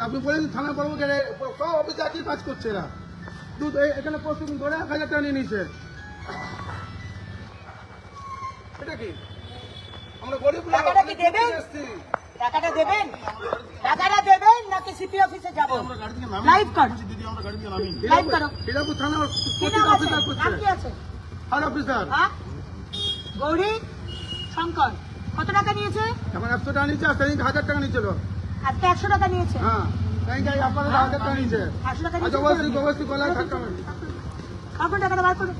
আপনি বলেছেন থানা পর্ব গেলে সব অফিসে একই কাজ করছে এরা। দুধ এখানে প্রস্তুত ধরে এক হাজার টাকা নিয়ে নিয়েছে। এটা কি? আমরা গরিব টাকাটা দেবেন? টাকাটা দেবেন নাকি সিপি অফিসে যাব? আমরা লাইভ কর। দিদি আমরা গাড়ি লাইভ করো। থানা কি নাম কি আছে? আর অফিসার। গৌরী শঙ্কর কত টাকা নিয়েছে? এখন একশো টাকা নিচ্ছে আর সেদিন হাজার টাকা নিচ্ছিল আজকে একশো টাকা নিয়েছে? হ্যাঁ সেদিন আপনাদের হাজার টাকা টাকা আচ্ছা নিয়েছে অবশ্যই অবশ্যই গলায় থাকতে হবে। কাকুন টাকাটা বার করুন।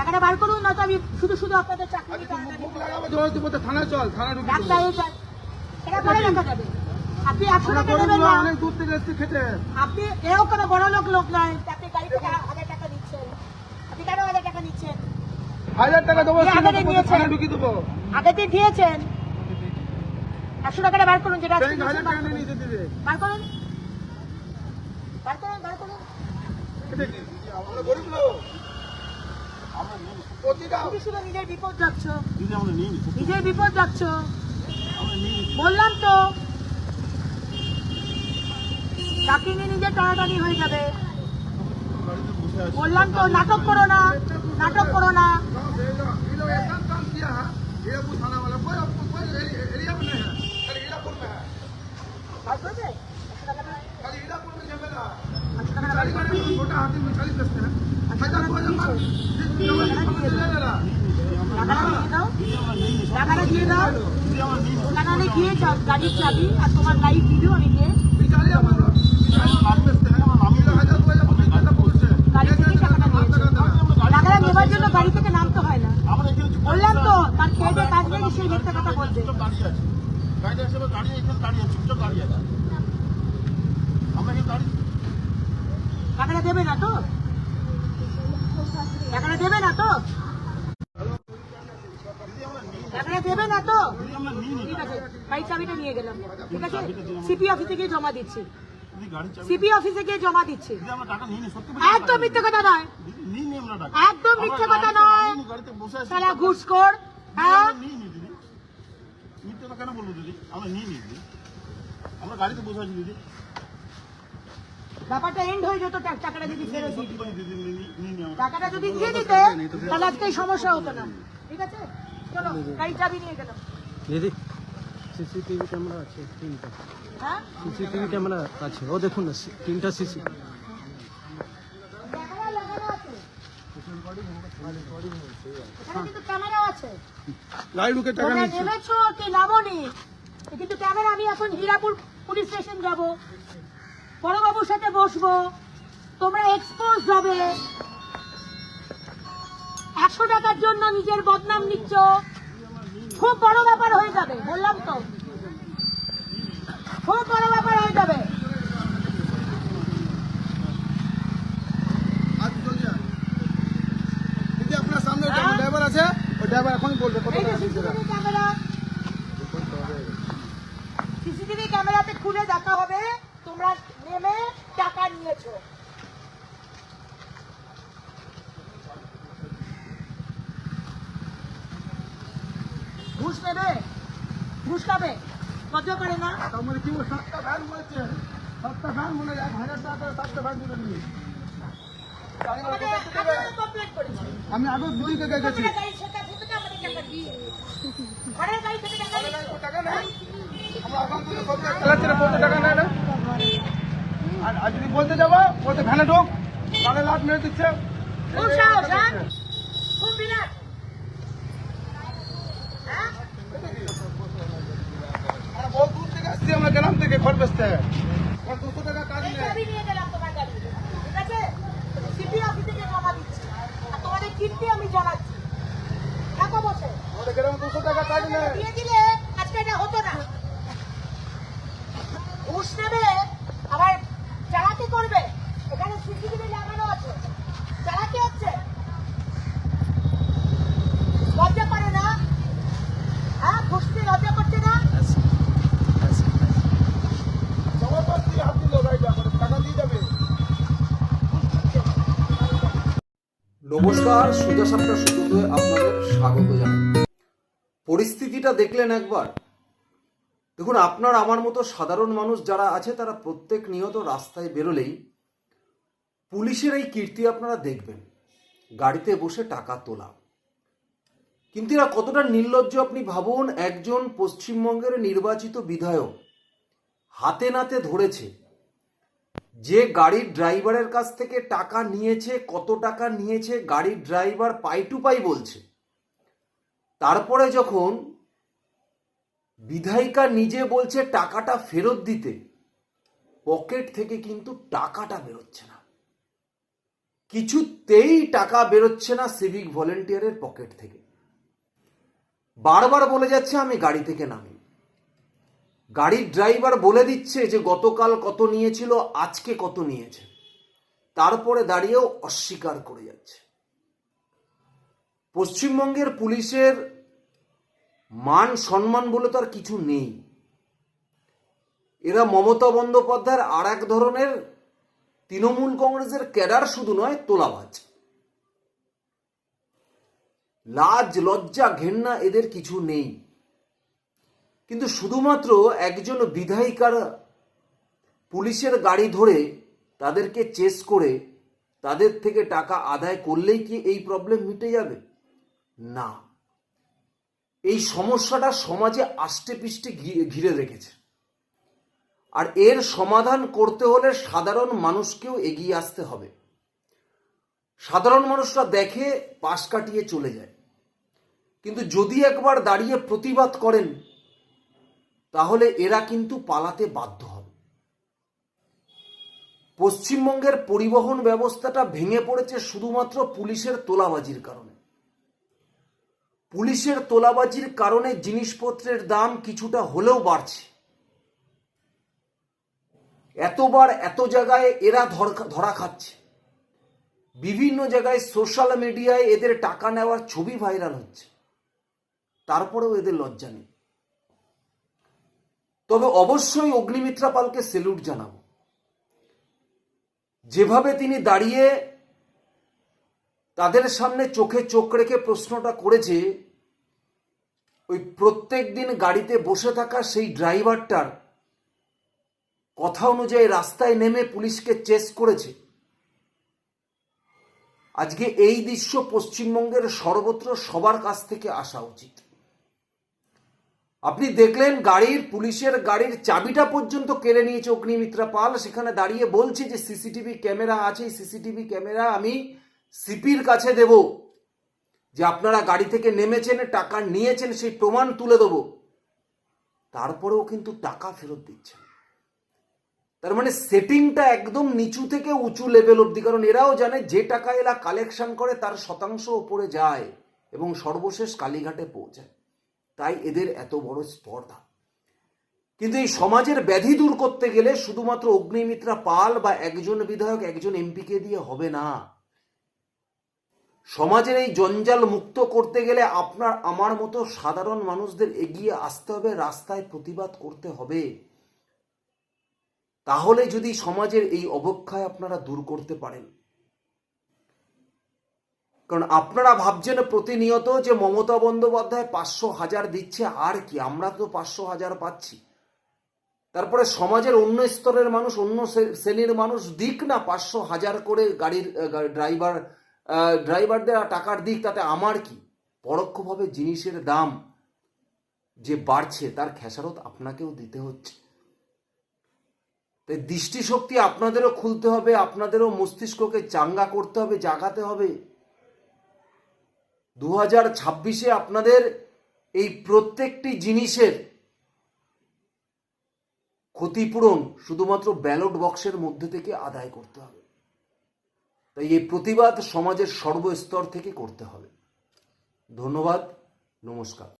টাকাটা বার করুন নয়তো আমি শুধু শুধু আপনাদের চাকরি আচ্ছা থানায় চল দেবো। ডাক্তার এটা পরে দেখা যাবে। আপনি একশো টাকা গরিব না। অনেক দূর থেকে এসছি খেতে। আপনি এও কোনো বড় লোক লোক নয়। আপনি গাড়ি থেকে হাজার টাকা নিচ্ছেন আপনি কেন হাজার টাকা নিচ্ছেন হাজার টাকা দেবো আগে সিনেমা ঢুকিয়ে দেবো। আগে দিয়ে দিয়েছেন। একশো টাকাটা বার করুন যেটা হাজার টাকা বার নিয়ে করুন। বার করুন। বার করুন আমরা গরিব লোক। নিজের বিপদ যাচ্ছ। নিজের বিপদ যাচ্ছ। বললাম তো চাকরি নিয়ে নিজের টানাটানি হয়ে যাবে? বললাম তো নাটক করো না নাটক করো না। গাড়ির চাবি আর তোমার লাইভ ভিডিও আমি দিয়ে হ্যাঁ। গাড়ি থেকে নামতে হয় না। বললাম তো তার খেয়ে কাজ নেই সেই মিথ্যা কথা বলছে দাঁড়িয়ে আছে। গাড়ি আছে দাঁড়িয়ে এখানে দাঁড়িয়ে আছে দাঁড়িয়ে আছে। আমরা এখানে দাঁড়িয়ে টাকাটা দেবে না তো? টাকাটা দেবে না তো? না তো? ঠিক আছে গাড়ির চাবিটা নিয়ে গেলাম। ঠিক আছে? সিপি অফিসে গিয়ে জমা দিচ্ছি। সিপি অফিসে গিয়ে জমা দিচ্ছি। একদম মিথ্যে কথা নয়। একদম মিথ্যে কথা নয়। হ্যাঁ? ব্যাপারটা এন্ড হয়ে যেত টাকাটা যদি টাকাটা যদি দিয়ে দিতে, তাহলে আজকে সমস্যা হতো না। ঠিক আছে? চলো গাড়ি চাবি নিয়ে গেলাম দিদি সিসিটিভি ক্যামেরা আছে তিনটা। হ্যাঁ? সিসিটিভি ক্যামেরা আছে ও দেখুন না তিনটা সিসি। কিন্তু ক্যামেরা আমি এখন হীরাপুর পুলিশ স্টেশন যাব। বড়বাবুর সাথে বসবো। তোমরা এক্সপোজ হবে। পাঁচশো টাকার জন্য নিজের বদনাম নিচ্ছ। খুব বড় ব্যাপার হয়ে যাবে বললাম তো। খুব বড় ব্যাপার হয়ে যাবে। আপনার সামনে হ্যাঁ? আছে ওই ড্রাইভার এখনই বলবে কত ক্যামেরা। সিসিটিভি ক্যামেরাতে খুলে দেখা হবে তোমরা নেমে টাকা নিয়েছো। ঘুষ নেবে ঘুষ খাবে লজ্জা করে না? তার কি ও সাতটা ভ্যান বলেছে? সাতটা ভ্যান মনে এক হাজার টাকা করে সাতটা ভ্যান তুলে নিয়ে আমি আগে দিদিকে গেছি আর যদি বলতে যাব বলতে ভ্যানে ঢোক তাহলে লাভ মেরে দিচ্ছে। খুব সাহস খুব বিরাট হ্যাঁ আমরা বহু দূর থেকে আসছি আমরা গ্রাম থেকে খরচ আর দুশো টাকা কাজ নেই চাবি নিয়ে গেলাম তোমার গাড়ি ঠিক আছে সিপি অফিসে গিয়ে জমা দিচ্ছি আর তোমাদের কীর্তি আমি জানাচ্ছি থাকো বসে আমাদের গ্রামে দুশো টাকা কাজ নেই দিয়ে দিলে আজকে এটা হতো না ঘুষ নেবে আবার চালাকি করবে এখানে সিসিটিভি লাগানো আছে চালাকি হচ্ছে লজ্জা করে না হ্যাঁ ঘুষ নিয়ে লজ্জা করছে না সবার পাশ দিয়ে হাত দিল গাড়িটা করে টাকা দিয়ে যাবে নমস্কার, সোজা সাপটা সুযোগে আপনাদের স্বাগত জানাই। পরিস্থিতিটা দেখলেন একবার। দেখুন, আপনার, আমার মতো সাধারণ মানুষ যারা আছে, তারা প্রত্যেক নিয়ত রাস্তায় বেরোলেই পুলিশের এই কীর্তি আপনারা দেখবেন। গাড়িতে বসে টাকা তোলা। কিন্তু এরা কতটা নির্লজ্জ আপনি ভাবুন, একজন পশ্চিমবঙ্গের নির্বাচিত বিধায়ক হাতে নাতে ধরেছে। যে গাড়ির ড্রাইভারের কাছ থেকে টাকা নিয়েছে, কত টাকা নিয়েছে, গাড়ির ড্রাইভার পাই টু পাই বলছে। তারপরে যখন বিধায়িকা নিজে বলছে টাকাটা ফেরত দিতে, পকেট থেকে কিন্তু টাকাটা বেরোচ্ছে না। কিছুতেই টাকা বেরোচ্ছে না সিভিক ভলেন্টিয়ারের পকেট থেকে। বারবার বলে যাচ্ছে, আমি গাড়ি থেকে নামি। গাড়ির ড্রাইভার বলে দিচ্ছে যে গতকাল কত নিয়েছিল, আজকে কত নিয়েছে। তারপরে দাঁড়িয়েও অস্বীকার করে যাচ্ছে। পশ্চিমবঙ্গের পুলিশের মান সম্মান বলে তো আর কিছু নেই। এরা মমতা বন্দ্যোপাধ্যায়ের আর এক ধরনের তৃণমূল কংগ্রেসের ক্যাডার শুধু নয়, তোলাবাজ। লাজ, লজ্জা, ঘেন্না এদের কিছু নেই। কিন্তু শুধুমাত্র একজন বিধায়িকার পুলিশের গাড়ি ধরে তাদেরকে চেস করে তাদের থেকে টাকা আদায় করলেই কি এই প্রবলেম মিটে যাবে? না। এই সমস্যাটা সমাজে আষ্টে পিষ্টে ঘিরে রেখেছে। আর এর সমাধান করতে হলে সাধারণ মানুষকেও এগিয়ে আসতে হবে। সাধারণ মানুষরা দেখে, পাশ কাটিয়ে চলে যায়। কিন্তু যদি একবার দাঁড়িয়ে প্রতিবাদ করেন তাহলে এরা কিন্তু পালাতে বাধ্য হবে। পশ্চিমবঙ্গের পরিবহন ব্যবস্থাটা ভেঙে পড়েছে শুধুমাত্র পুলিশের তোলাবাজির কারণে। পুলিশের তোলাবাজির কারণে জিনিসপত্রের দাম কিছুটা হলেও বাড়ছে। এতবার এত জায়গায় এরা ধরা খাচ্ছে। বিভিন্ন জায়গায় সোশ্যাল মিডিয়ায় এদের টাকা নেওয়ার ছবি ভাইরাল হচ্ছে। তারপরেও এদের লজ্জা নেই। তবে অবশ্যই অগ্নিমিত্রা পালকে সেলুট জানাব। যেভাবে তিনি দাঁড়িয়ে তাদের সামনে চোখে চোখ রেখে প্রশ্নটা করেছে, ওই প্রত্যেক দিন গাড়িতে বসে থাকা সেই ড্রাইভারটার কথা অনুযায়ী রাস্তায় নেমে পুলিশকে চেস করেছে। আজকে এই দৃশ্য পশ্চিমবঙ্গের সর্বত্র সবার কাছ থেকে আসা উচিত। আপনি দেখলেন গাড়ির, পুলিশের গাড়ির চাবিটা পর্যন্ত কেড়ে নিয়েছে অগ্নিমিত্রা পাল। সেখানে দাঁড়িয়ে বলছে যে সিসিটিভি ক্যামেরা আছে সিসিটিভি ক্যামেরা আমি সিপির কাছে দেব। যে আপনারা গাড়ি থেকে নেমেছেন, টাকা নিয়েছেন, সেই প্রমাণ তুলে দেব। তারপরেও কিন্তু টাকা ফেরত দিচ্ছেন তার মানে সেটিংটা একদম নিচু থেকে উঁচু লেভেল অবধি। কারণ এরাও জানে যে টাকা এরা কালেকশন করে, তার শতাংশ ওপরে যায় এবং সর্বশেষ কালীঘাটে পৌঁছায়। তাই এদের এত বড় স্পর্ধা। কিন্তু এই সমাজের ব্যাধি দূর করতে গেলে শুধুমাত্র অগ্নিমিত্রা পাল বা একজন বিধায়ক, একজন এমপিকে দিয়ে হবে না। সমাজের এই জঞ্জাল মুক্ত করতে গেলে আপনার, আমার মতো সাধারণ মানুষদের এগিয়ে আসতে হবে, রাস্তায় প্রতিবাদ করতে হবে। তাহলে যদি সমাজের এই অবক্ষয় আপনারা দূর করতে পারেন কারণ আপনারা ভাবছেন প্রতিনিয়ত যে মমতা বন্দ্যোপাধ্যায় পাঁচশো হাজার দিচ্ছে, আর কি? আমরা তো পাঁচশো হাজার পাচ্ছি। তারপরে সমাজের অন্য স্তরের মানুষ, অন্য শ্রেণির মানুষ দিক না, পাঁচশো হাজার করে গাড়ির ড্রাইভার ড্রাইভারদের টাকার দিক, তাতে আমার কি? পরোক্ষভাবে জিনিসের দাম যে বাড়ছে, তার খেসারত আপনাকেও দিতে হচ্ছে। তাই দৃষ্টিশক্তি আপনাদেরও খুলতে হবে, আপনাদেরও মস্তিষ্ককে চাঙ্গা করতে হবে, জাগাতে হবে। দু হাজার ছাব্বিশে আপনাদের এই প্রত্যেকটি জিনিসের ক্ষতিপূরণ শুধুমাত্র ব্যালট বক্সের মধ্যে থেকে আদায় করতে হবে। তাই এই প্রতিবাদ সমাজের সর্বস্তর থেকে করতে হবে। ধন্যবাদ, নমস্কার।